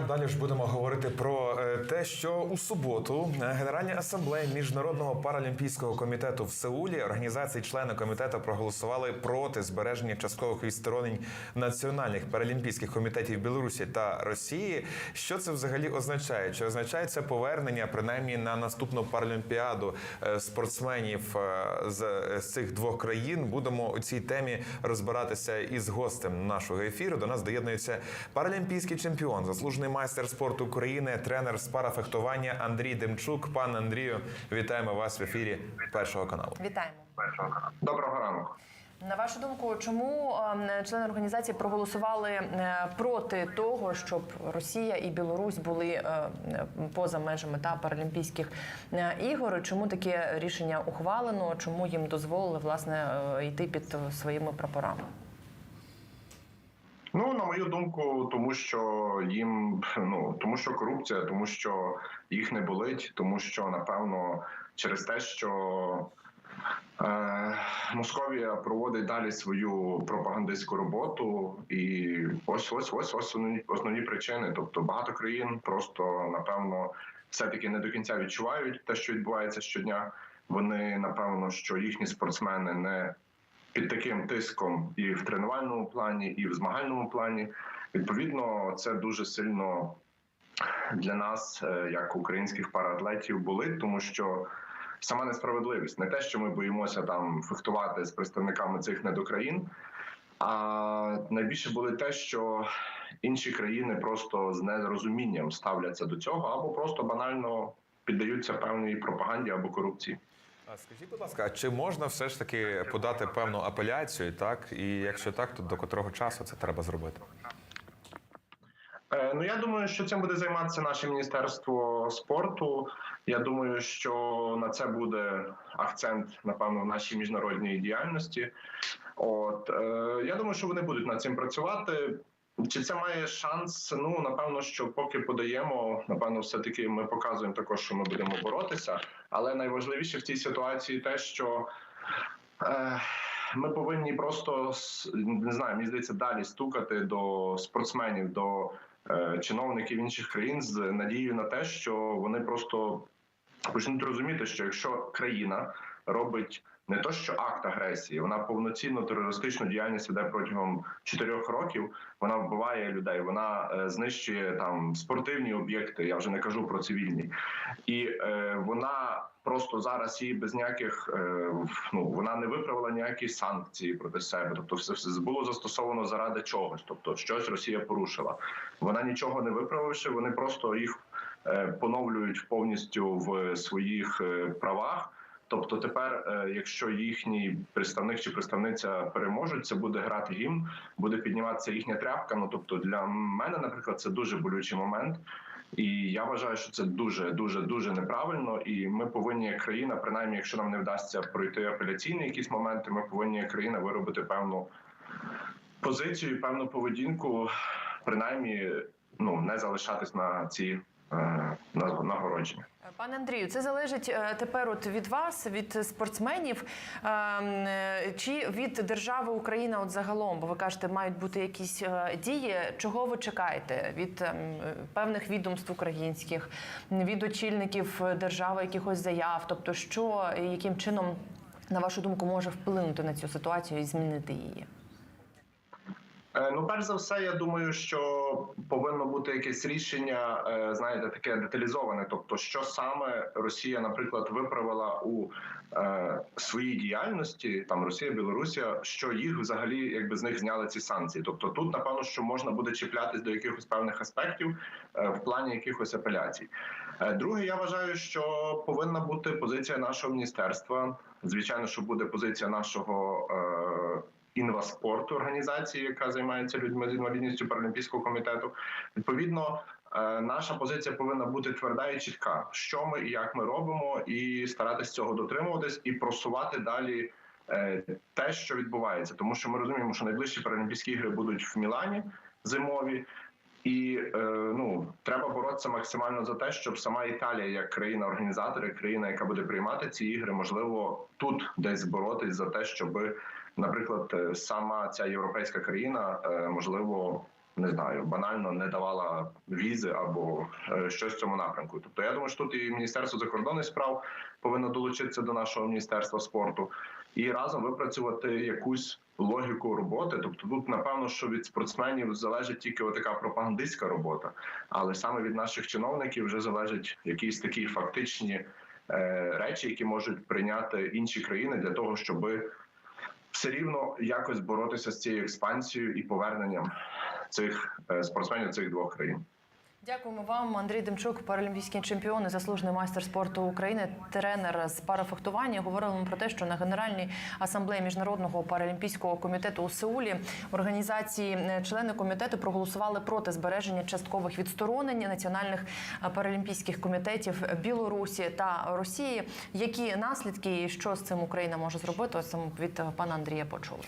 далі ж будемо говорити про е, те, що у суботу е, Генеральна асамблея міжнародного паралімпійського комітету в Сеулі організації члени комітету проголосували проти збереження часткових відсторонень національних паралімпійських комітетів Білорусі та Росії. Що це взагалі означає? Чи означає це повернення принаймні на наступну паралімпіаду е, спортсменів з цих двох країн? Будемо у цій темі розбиратися із гостем нашого ефіру. До нас доєднується паралімпійський чемпіон, заслужений майстер спорту України, тренер з парафехтування Андрій Демчук. Пан Андрію, вітаємо вас в ефірі першого каналу. Вітаємо. першого каналу. Доброго ранку. На вашу думку, чому ем, члени організації проголосували е, проти того, щоб Росія і Білорусь були е, поза межами та паралімпійських е, ігор? Чому таке рішення ухвалено? Чому їм дозволили власне йти під своїми прапорами? Ну на мою думку, тому що їм ну тому, що корупція, тому що їх не болить, тому що напевно через те, що е, Московія проводить далі свою пропагандистську роботу, і ось ось ось ось основні, причини. Тобто багато країн просто напевно все таки не до кінця відчувають те, що відбувається щодня. Вони напевно, що їхні спортсмени не під таким тиском і в тренувальному плані, і в змагальному плані. Відповідно, це дуже сильно для нас, е, як українських параатлетів, болить, тому що сама несправедливість не те, що ми боїмося там фехтувати з представниками цих недокраїн. А найбільше болить те, що інші країни просто з нерозумінням ставляться до цього, або просто банально піддаються певній пропаганді або корупції. А скажіть, будь ласка, а чи можна все ж таки подати певну апеляцію? Так, і якщо так, то до котрого часу це треба зробити? Е, Ну я думаю, що цим буде займатися наше міністерство спорту. Я думаю, що на це буде акцент, напевно, в нашій міжнародній діяльності. От е, я думаю, що вони будуть над цим працювати. Чи це має шанс? Ну напевно, що поки подаємо, напевно, все таки ми показуємо також, що ми будемо боротися. Але найважливіше в цій ситуації те, що е, ми повинні просто не знаю, мені здається, далі стукати до спортсменів, до е, чиновників інших країн з надією на те, що вони просто почнуть розуміти, що якщо країна робить не то, що акт агресії, вона повноцінно терористичну діяльність веде протягом чотирьох років. Вона вбиває людей, вона е, знищує там спортивні об'єкти. Я вже не кажу про цивільні, і е, вона просто зараз її без ніяких е, ну вона не виправила ніякі санкції проти себе. Тобто, все, все було застосовано заради чогось. Тобто, щось Росія порушила. Вона нічого не виправивши, вони просто їх поновлюють повністю в своїх е, правах. Тобто, тепер, е, якщо їхній представник чи представниця переможуть, це буде грати гімн, буде підніматися їхня тряпка. Ну тобто, для мене, наприклад, це дуже болючий момент. І я вважаю, що це дуже дуже дуже неправильно. І ми повинні як країна, принаймні, якщо нам не вдасться пройти апеляційні якісь моменти, ми повинні як країна виробити певну позицію, певну поведінку, принаймні, ну не залишатись на ці е, нагородження. Пане Андрію, це залежить е, тепер от від вас, від спортсменів, ем, е, чи від держави Україна от загалом, бо ви кажете, мають бути якісь е, дії. Чого ви чекаєте від ем, е, певних відомств українських, від очільників держави, якихось заяв? Тобто, що яким чином, на вашу думку, може вплинути на цю ситуацію і змінити її? Е, Ну, перш за все, я думаю, що повинно бути якесь рішення, е, знаєте, таке деталізоване. Тобто, що саме Росія, наприклад, виправила у е, своїй діяльності, там Росія, Білорусія, що їх взагалі якби з них зняли ці санкції. Тобто, тут напевно, що можна буде чіплятись до якихось певних аспектів е, в плані якихось апеляцій. Е, Друге, я вважаю, що повинна бути позиція нашого міністерства. Звичайно, що буде позиція нашого. Е, інваспорту організації, яка займається людьми з інвалідністю Паралімпійського комітету. Відповідно, е, наша позиція повинна бути тверда і чітка, що ми і як ми робимо, і старатися цього дотримуватись і просувати далі. е, Те, що відбувається, тому що ми розуміємо, що найближчі паралімпійські ігри будуть в Мілані зимові, і е, ну треба боротися максимально за те, щоб сама Італія, як країна-організатор, як країна, яка буде приймати ці ігри, можливо, тут десь боротись за те, щоб, наприклад, е, сама ця європейська країна, е, можливо, не знаю, банально не давала візи або е, щось в цьому напрямку. Тобто, я думаю, що тут і Міністерство закордонних справ повинно долучитися до нашого міністерства спорту і разом випрацювати якусь логіку роботи. Тобто, тут напевно, що від спортсменів залежить тільки така пропагандистська робота, але саме від наших чиновників вже залежать якісь такі фактичні речі, які можуть прийняти інші країни для того, щоби все рівно якось боротися з цією експансією і поверненням цих е, спортсменів цих двох країн. Дякуємо вам, Андрій Демчук, паралімпійський чемпіон і заслужений майстер спорту України, тренер з парафехтування. Говорили ми про те, що на Генеральній асамблеї міжнародного паралімпійського комітету у Сеулі організації е, члени комітету проголосували проти збереження часткових відсторонень національних е, паралімпійських комітетів Білорусі та Росії. Які наслідки і що з цим Україна може зробити? Ось від е, пана Андрія почули.